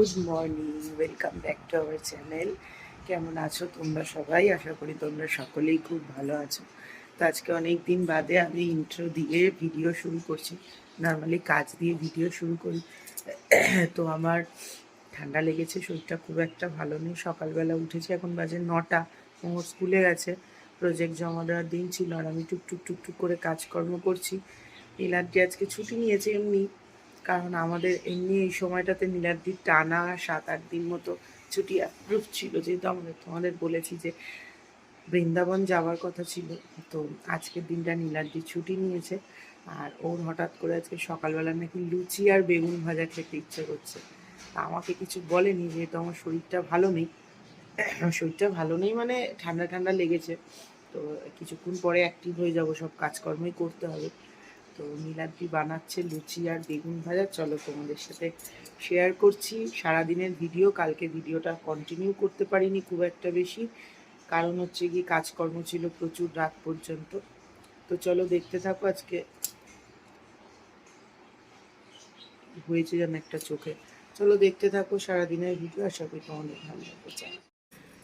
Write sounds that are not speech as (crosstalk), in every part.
Good morning, welcome back to our channel. কেমন আছো তোমরা সবাই? আশা করি তোমরা সকলেই খুব ভালো আছো। তো আজকে অনেক দিন বাদে আমি ইন্ট্রো দিয়ে ভিডিও শুরু করছি। নর্মালি কাজ দিয়ে ভিডিও শুরু করি। (clears throat) তো আমার ঠান্ডা লেগেছে, শরীরটা খুব একটা ভালো নেই। সকালবেলা উঠেছি, এখন বাজে নটা। ও স্কুলে গেছে প্রজেক্ট জমা দেওয়ার দিন ছিল আর আমি টুকটুক টুকটুক করে কাজকর্ম করছি। নীলাদ্রি আজকে ছুটি নিয়েছে এমনি। কারণ আমাদের এমনি এই সময়টাতে নীলাদ্রির টানা সাত, আট দিন মতো ছুটি অ্যাপ্রুভ ছিল। যেহেতু আমাদের তোমাদের বলেছি যে বৃন্দাবন যাওয়ার কথা ছিল, তো আজকের দিনটা নীলাদ্রি ছুটি নিয়েছে। আর ওর হঠাৎ করে আজকে সকালবেলা নাকি লুচি আর বেগুন ভাজা খেতে ইচ্ছে করছে। তা আমাকে কিছু বলেনি, যেহেতু আমার শরীরটা ভালো নেই। শরীরটা ভালো নেই মানে ঠান্ডা ঠান্ডা লেগেছে। তো কিছুক্ষণ পরে অ্যাক্টিভ হয়ে যাব, সব কাজকর্মই করতে হবে। তো নীলাদ্রি বানাচ্ছে লুচি আর বেগুন ভাজা। চলো তোমাদের সাথে শেয়ার করছি। সারাদিনের ভিডিও কালকে ভিডিওটা কন্টিনিউ করতে পারিনি খুব একটা বেশি। কারণ হচ্ছে কি, কাজকর্ম ছিল প্রচুর রাত পর্যন্ত। তো চলো দেখতে থাকো আজকে। হয়েছে যেন একটা চোখে। চলো দেখতে থাকো সারাদিনের ভিডিও আশা করি তোমাদের ভালো লাগবে।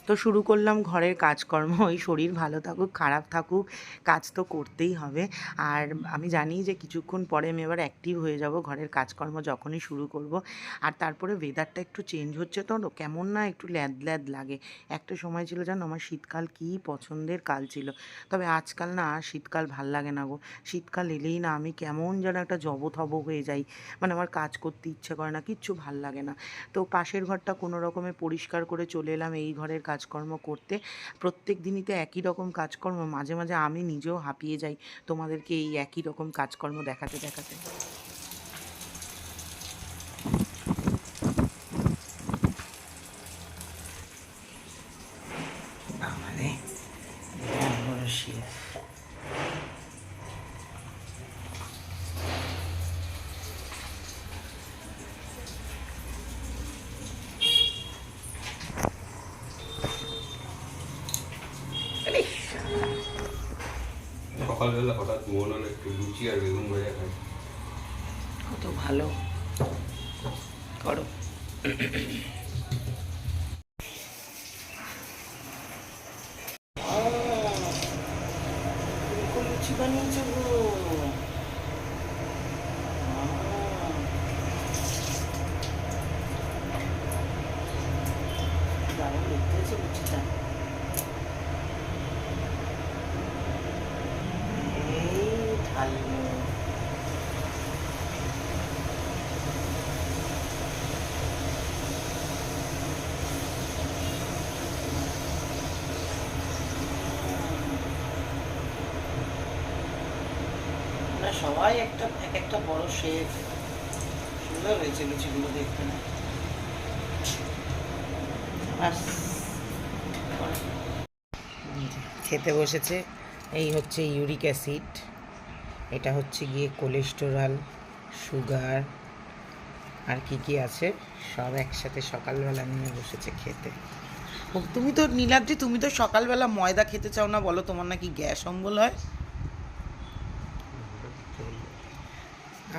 তো শুরু করলাম ঘরের কাজকর্ম। (laughs) ওই শরীর ভালো থাকুক, খারাপ থাকুক, কাজ তো করতেই হবে। আর আমি জানি যে কিছুক্ষণ পরে আমি এবার অ্যাক্টিভ হয়ে যাব ঘরের কাজকর্ম যখনই শুরু করব। আর তারপরে ওয়েদারটা একটু চেঞ্জ হচ্ছে তো কেমন না একটু ল্যাদ ল্যাদ লাগে। একটা সময় ছিল জানো আমার শীতকাল কী পছন্দের কাল ছিল। তবে আজকাল না শীতকাল ভালো লাগে না গো। শীতকাল এলেই না আমি কেমন যেন একটা জবথব হয়ে যাই। মানে আমার কাজ করতে ইচ্ছে করে না, কিচ্ছু ভালো লাগে না। তো পাশের ঘরটা কোনো রকমে পরিষ্কার করে চলে এলাম, এই ঘরের কাজকর্ম করতে। প্রত্যেক দিনই তো একই রকম কাজকর্ম, মাঝে মাঝে আমি নিজেও হাঁপিয়ে যাই তোমাদেরকে এই একই রকম কাজকর্ম দেখাতে দেখাতে। সকালবেলা হঠাৎ মন হলো একটু লুচি আর বেগুন ভাজা খাই কত ভালো। করো। লুচি বানিয়েছো গো। দারুণ দেখতে হয়েছে লুচিটা এই ঢাললো আমরা সবাই একটা, এক একটা বড় শেফ সুন্দর হয়েছে লুচিগুলো দেখতে। না। খেতে বসেছে। এই হচ্ছে ইউরিক অ্যাসিড। এটা হচ্ছে গিয়ে কোলেস্টেরল, সুগার, আর কি কি আছে? সব একসাথে সকালবেলা নিয়ে বসেছে খেতে। তুমি তো নীলাদ্রি, তুমি তো সকালবেলা ময়দা খেতে চাও না বলো? তোমার নাকি গ্যাস অম্বল হয়।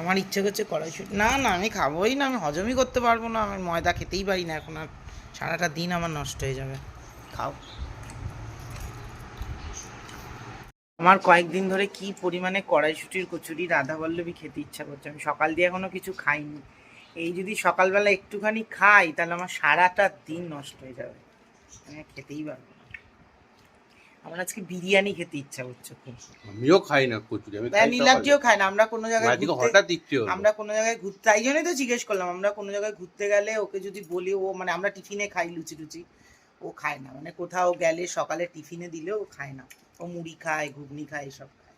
আমার ইচ্ছে করছে কড়াইশুটি। না না, আমি খাবোই না, আমি হজমই করতে পারব না, আমি ময়দা খেতেই পারি না এখন আর। সারাটা দিন আমার নষ্ট হয়ে যাবে। খাও। আমার কয়েকদিন ধরে কি পরিমাণে কড়াইশুটির কচুরি রাধা বল্লভী খেতে ইচ্ছা করছে, আমি সকাল দিয়ে এখনও কিছু খাইনি। এই যদি সকালবেলা একটুখানি খাই, তাহলে আমার সারাটা দিন নষ্ট হয়ে যাবে। আমি খেতেই পারব আমার আজকে বিরিয়ানি খেতে ইচ্ছা করছে খুব। আমিও খাই না কচুরি আমি খাই নীলাদ্রিও খায় না আমরা কোনো জায়গায় হঠাৎ ইচ্ছে হলো। আমরা কোনো জায়গায় ঘুরতে তাই জন্যই তো জিজ্ঞেস করলাম আমরা কোনো জায়গায় ঘুরতে গেলে ওকে যদি বলি ও মানে আমরা টিফিনে খাই লুচি টুচি ও খায় না। মানে কোথাও গেলে সকালে টিফিনে দিলে ও খায় না। ও মুড়ি খায় ঘুগনি খায় এসব খায়।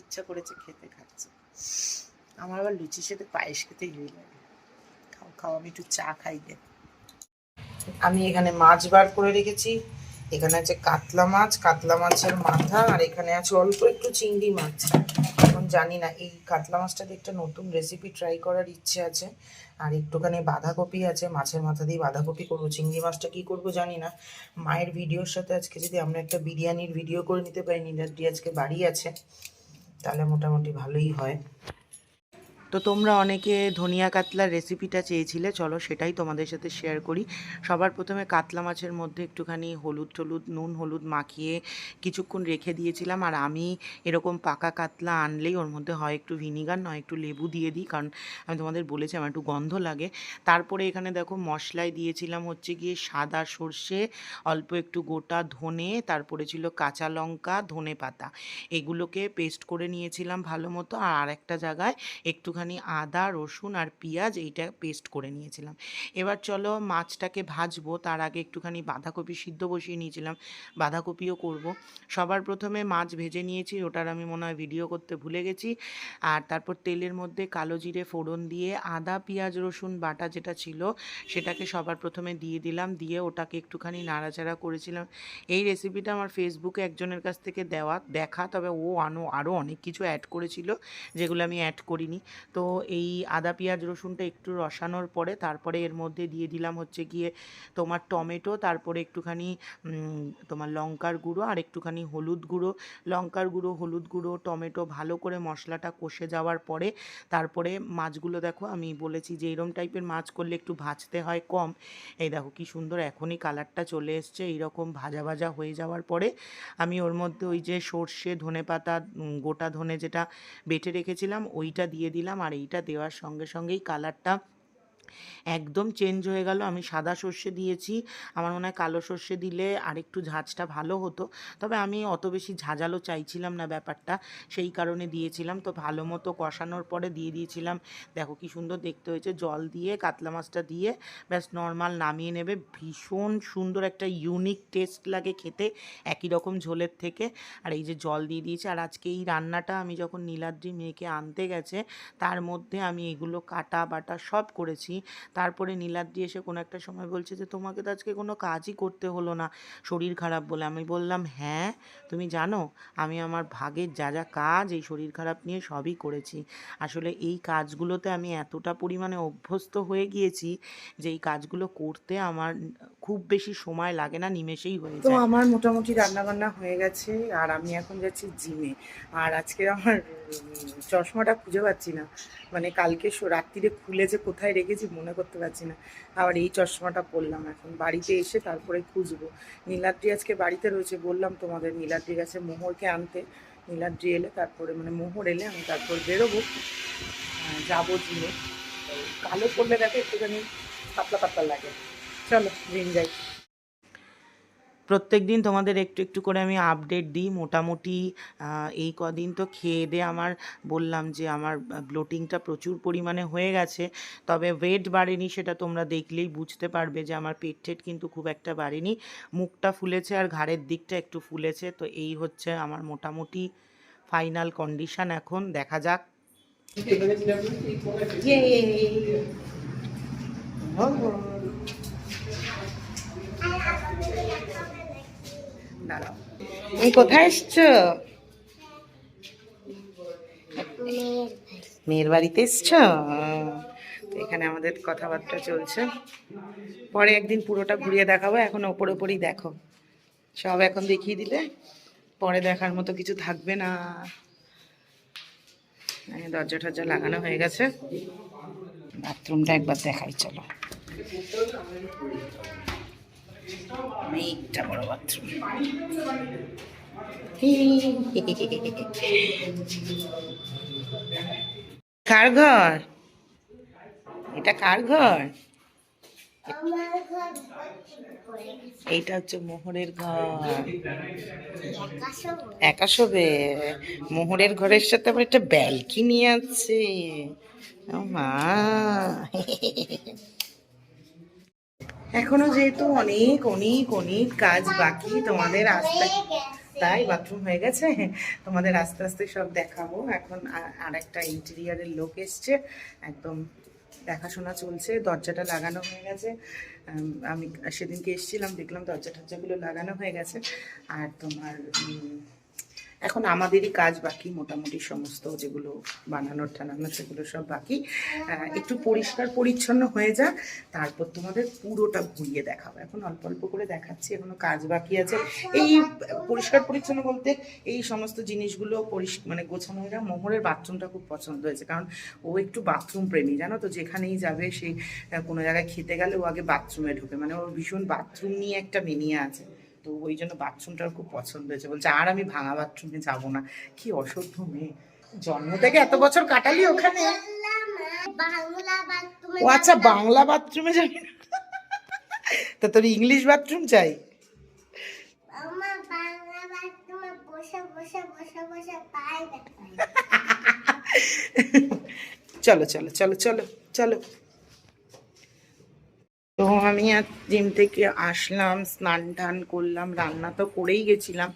ইচ্ছা করেছে খেতে খাচ্ছে। আমার আবার লুচির সাথে পায়েস খেতেই হয়ে লাগে। খাও খাও আমি একটু চা খাই গে। আমি এখানে মাছ বার করে রেখেছি। এখানে আছে কাতলা মাছ, কাতলা মাছের মাথা, আর এখানে আছে অল্প একটু চিংড়ি মাছ। এখন জানি না, এই কাতলা মাছটা দিয়ে একটা নতুন রেসিপি ট্রাই করার ইচ্ছে আছে। আর একটুখানি বাঁধাকপি আছে, মাছের মাথা দিয়ে বাঁধাকপি করব। চিংড়ি মাছটা কি করব জানি না। মায়ের ভিডিওর সাথে আজকে যদি আমরা একটা বিরিয়ানির ভিডিও করে নিতে পারি নীলাদ্রি আজকে বাড়ি আছে, তাহলে মোটামুটি ভালোই হয়। তো তোমরা অনেকে ধনিয়া কাতলার রেসিপিটা চেয়েছিলে। চলো সেটাই তোমাদের সাথে শেয়ার করি। সবার প্রথমে কাতলা মাছের মধ্যে একটুখানি হলুদ টলুদ, নুন হলুদ মাখিয়ে কিছুক্ষণ রেখে দিয়েছিলাম। আর আমি এরকম পাকা কাতলা আনলেই ওর মধ্যে হয় একটু ভিনিগার নয় একটু লেবু দিয়ে দিই। কারণ আমি তোমাদের বলেছি, আমার একটু গন্ধ লাগে। তারপরে এখানে দেখো মশলায় দিয়েছিলাম হচ্ছে গিয়ে সাদা সর্ষে, অল্প একটু গোটা ধনে, তারপরে ছিল কাঁচা লঙ্কা, ধনে পাতা। এগুলোকে পেস্ট করে নিয়েছিলাম ভালো মতো। আর আরেকটা জায়গায় একটুখানি আদা, রসুন আর পেঁয়াজ এইটা পেস্ট করে নিয়েছিলাম। এবার চলো মাছটাকে ভাজবো, তার আগে একটুখানি বাঁধাকপি সিদ্ধ বসিয়ে নিয়েছিলাম, বাঁধাকপিও করব। সবার প্রথমে মাছ ভেজে নিয়েছি, ওটার আমি মনে হয় ভিডিও করতে ভুলে গেছি। আর তারপর তেলের মধ্যে কালো জিরে ফোড়ন দিয়ে আদা, পেঁয়াজ, রসুন বাটা যেটা ছিল, সেটাকে সবার প্রথমে দিয়ে দিলাম, দিয়ে ওটাকে একটুখানি নাড়াচাড়া করেছিলাম। এই রেসিপিটা আমার ফেসবুকে একজনের কাছ থেকে দেওয়া, দেখা, তবে ও আনো আরও অনেক কিছু অ্যাড করেছিল, যেগুলো আমি অ্যাড করিনি। তো এই আদা, পেঁয়াজ, রসুনটা একটু রসানোর পরে তারপরে এর মধ্যে দিয়ে দিলাম হচ্ছে গিয়ে তোমার টমেটো, তারপরে একটুখানি তোমার লঙ্কার গুঁড়ো আর একটুখানি হলুদ গুঁড়ো। লঙ্কার গুঁড়ো, হলুদ গুঁড়ো, টমেটো ভালো করে মশলাটা কষে যাওয়ার পরে তারপরে মাছগুলো দেখো আমি বলেছি যে এরম টাইপের মাছ করলে একটু ভাজতে হয় কম। এই দেখো কি সুন্দর এখনই কালারটা চলে এসছে, এইরকম ভাজা ভাজা হয়ে যাওয়ার পরে আমি ওর মধ্যে ওই যে সর্ষে ধনে পাতা গোটা ধনে যেটা বেটে রেখেছিলাম, ওইটা দিয়ে দিলাম। আর এইটা দেওয়ার সঙ্গে সঙ্গেই কালারটা একদম চেঞ্জ হয়ে গেল। আমি সাদা সর্ষে দিয়েছি। আমার মনে হয় কালো সর্ষে দিলে আরেকটু ঝাঁঝটা ভালো হতো। তবে আমি অত বেশি ঝাঁঝালো চাইছিলাম না ব্যাপারটা। সেই কারণে দিয়েছিলাম। তো ভালো মতো কষানোর পরে দিয়ে দিয়েছিলাম। দেখো কি সুন্দর দেখতে হয়েছে। জল দিয়ে, কাতলা মাছটা দিয়ে ব্যাস নর্মাল নামিয়ে নেবে। ভীষণ সুন্দর একটা ইউনিক টেস্ট লাগে খেতে। একই রকম ঝোলের থেকে। আর এই যে জল দিয়ে দিয়েছে। আর আজকে এই রান্নাটা আমি যখন নীলাদ্রি মেয়েকে আনতে গেছে, তার মধ্যে আমি এগুলো কাটা বাটা সব করেছি। তারপরে নীলাদ্রি এসে কোনো একটা সময় বলছে যে তোমাকে তো আজকে কোনো কাজই করতে হলো না। শরীর খারাপ বলে আমি বললাম হ্যাঁ তুমি জানো আমি আমার ভাগের যা যা কাজ এই শরীর খারাপ নিয়ে সবই করেছি। আসলে এই কাজগুলোতে আমি এতটা পরিমাণে অভ্যস্ত হয়ে গিয়েছি যে এই কাজগুলো করতে আমার খুব বেশি সময় লাগে না নিমেষেই হয়ে যায়। তো আমার মোটামুটি রান্না বান্না হয়ে গেছে আর আমি এখন যাচ্ছি জিমে। আর আজকে আমার চশমাটা খুঁজে পাচ্ছি না। মানে কালকে রাত্রিরে খুলে যে কোথায় রেখেছি মনে করতে পারছি না। আবার এই চশমাটা পরলাম এখন। বাড়িতে এসে তারপরে খুঁজবো। নীলাদ্রি আজকে বাড়িতে রয়েছে, বললাম তোমাদের নীলাদ্রি গেছে মোহরকে আনতে। নীলাদ্রি এলে তারপরে মানে মোহর এলে আমি তারপর বেরোবো। যাব জিমে। কালো পড়লে দেখো একটুখানি পাতলা পাতলা লাগে। চলো জিম যাই। প্রত্যেক দিন তোমাদের একটু একটু করে আমি আপডেট দিই। মোটামুটি এই কদিন তো খেয়ে দিয়ে আমার বললাম যে আমার ব্লোটিংটা প্রচুর পরিমাণে হয়ে গেছে। তবে ওয়েট বাড়েনি সেটা তোমরা দেখলেই বুঝতে পারবে যে আমার পেট ঠেট কিন্তু খুব একটা বাড়েনি। মুখটা ফুলেছে আর ঘাড়ের দিকটা একটু ফুলেছে। তো এই হচ্ছে আমার মোটামুটি ফাইনাল কন্ডিশন এখন। দেখা যাক। দাঁড়াও। এই কোথায় এসছো? মেয়ের বাড়িতে এসছো? তো এখানে আমাদের কথাবার্তা চলছে। পরে একদিন পুরোটা ঘুরিয়ে দেখাবো, এখন ওপর ওপরই দেখো। সব এখন দেখিয়ে দিলে পরে দেখার মতো কিছু থাকবে না। দরজা টরজা লাগানো হয়ে গেছে। বাথরুমটা একবার দেখাই, চলো। অনেকটা বড় বাথরুম কার ঘর? এটা কার ঘর? এইটা হচ্ছে মোহরের ঘর। একা শোবে মোহরের ঘরের সাথে আবার একটা ব্যালকিনি আছে। মা। এখনও যেহেতু অনেক অনেক অনেক কাজ বাকি, তোমাদের আস্তে, তাই বাথরুম হয়ে গেছে। তোমাদের আস্তে আস্তে সব দেখাবো। এখন আর একটা ইন্টেরিয়ারের লোক এসছে। একদম দেখাশোনা চলছে। দরজাটা লাগানো হয়ে গেছে। আমি সেদিনকে এসেছিলাম, দেখলাম দরজা টরজাগুলো লাগানো হয়ে গেছে। আর তোমার এখন আমাদেরই কাজ বাকি, মোটামুটি সমস্ত যেগুলো বানানোর টানানো সেগুলো সব বাকি। একটু পরিষ্কার পরিচ্ছন্ন হয়ে যাক, তারপর তোমাদের পুরোটা ঘুরিয়ে দেখাবো। এখন অল্প অল্প করে দেখাচ্ছি, এখনও কাজ বাকি আছে। এই পরিষ্কার পরিচ্ছন্ন বলতে এই সমস্ত জিনিসগুলো মানে গোছানো হয়ে মোহরের বাথরুমটা খুব পছন্দ হয়েছে, কারণ ও একটু বাথরুম প্রেমী, জানো তো, যেখানেই যাবে সে, কোনো জায়গায় খেতে গেলে ও আগে বাথরুমে ঢুকে। মানে ওর ভীষণ বাথরুম নিয়ে একটা মেনিয়া আছে। তো ওই জন্য বাথরুমটার খুব পছন্দ হয়েছে। বলছে, আর আমি ভাঙা বাথরুমে যাব না। কি অসভ্য মেয়ে। জন্ম থেকে এত বছর কাটালি ওখানে। ও আচ্ছা বাংলা বাথরুমে যাবি না? তা তোর ইংলিশ বাথরুম চাই? চলো চলো চলো চলো চলো। তো আমি আর জিম থেকে আসলাম, স্নান টান করলাম, রান্না তো করেই গেছিলাম।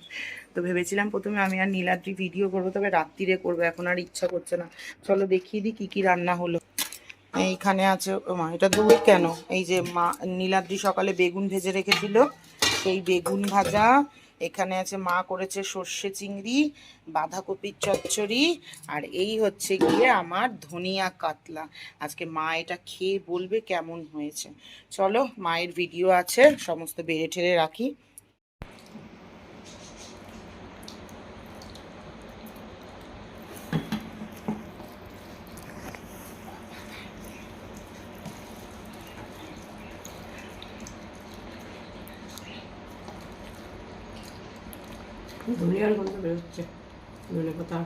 তো ভেবেছিলাম প্রথমে আমি আর নীলাদ্রি ভিডিও করব, তবে রাত্রিরে করব, এখন আর ইচ্ছা করছে না। চলো দেখিয়ে দিই কী কী রান্না হলো। এইখানে আছে মা, এটা দূর কেন? এই যে মা, নীলাদ্রি সকালে বেগুন ভেজে রেখেছিল, সেই বেগুন ভাজা এখানে আছে, মা করেছে সর্ষে চিংড়ি বাঁধাকপির চচ্চড়ি, আর এই হচ্ছে গিয়ে আমার ধনিয়া কাতলা। আজকে মা এটা খেয়ে বলবে কেমন হয়েছে। চলো, মায়ের ভিডিও আছে, সমস্ত বেড়ে ঠেড়ে রাখি ধনিয়ার গন্ধ বেরোচ্ছে। ধনে পাতা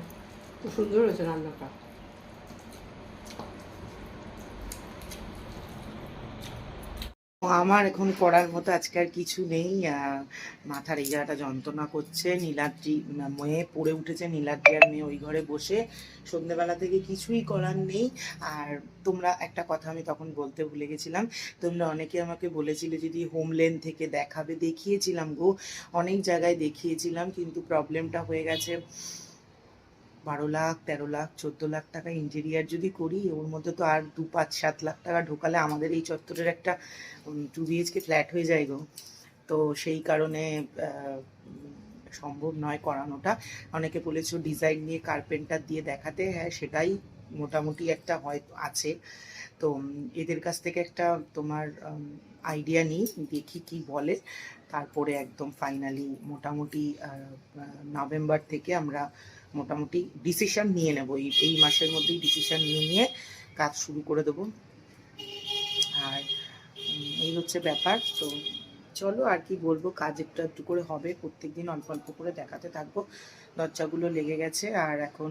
খুব সুন্দর হয়েছে রান্নাটা। আমার এখন করার মতো আজকে আর কিছু নেই মাথার এই জায়গাটা যন্ত্রণা করছে। নীলাদ্রি মেয়ে পড়ে উঠেছে, নীলাদ্রি আর মেয়ে ওই ঘরে বসে। সন্ধ্যেবেলা থেকে কিছুই করার নেই। আর তোমরা একটা কথা আমি তখন বলতে ভুলে গেছিলাম, তোমরা অনেকে আমাকে বলেছিলে যদি হোমলেন থেকে দেখাবে। দেখিয়েছিলাম গো, অনেক জায়গায় দেখিয়েছিলাম, কিন্তু প্রবলেমটা হয়ে গেছে। বারো লাখ, তেরো লাখ, চোদ্দ লাখ টাকা ইন্টেরিয়ার যদি করি, ওর মধ্যে তো আর দু, পাঁচ, সাত লাখ টাকা ঢোকালে আমাদের এই চত্বরের একটা টু বিএইচকে ফ্ল্যাট হয়ে যায় গো। তো সেই কারণে সম্ভব নয় করানোটা। অনেকে বলেছ ডিজাইন নিয়ে কার্পেন্টার দিয়ে দেখাতে। হ্যাঁ সেটাই মোটামুটি একটা হয়, আছে। তো এদের কাছ থেকে একটা তোমার আইডিয়া নিই, দেখি কি বলে। তারপরে একদম ফাইনালি মোটামুটি নভেম্বর থেকে আমরা মোটামুটি ডিসিশন নিয়ে নেব। এই এই মাসের মধ্যেই ডিসিশন নিয়ে নিয়ে কাজ শুরু করে দেবো। আর এই হচ্ছে ব্যাপার। তো চলো আর কি বলব, কাজ একটু একটু করে হবে। প্রত্যেকদিন অল্প অল্প করে দেখাতে থাকব। দরজাগুলো লেগে গেছে। আর এখন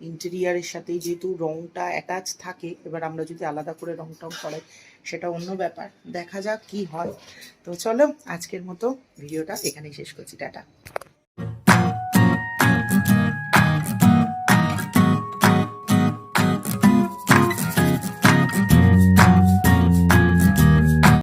ইন্টেরিয়ারের সাথেই যেহেতু রংটা অ্যাটাচ থাকে, এবার আমরা যদি আলাদা করে রং টং করাই, সেটা অন্য ব্যাপার। দেখা যাক কি হয়। তো চলো, আজকের মতো ভিডিওটা এখানেই শেষ করছি। টাটা।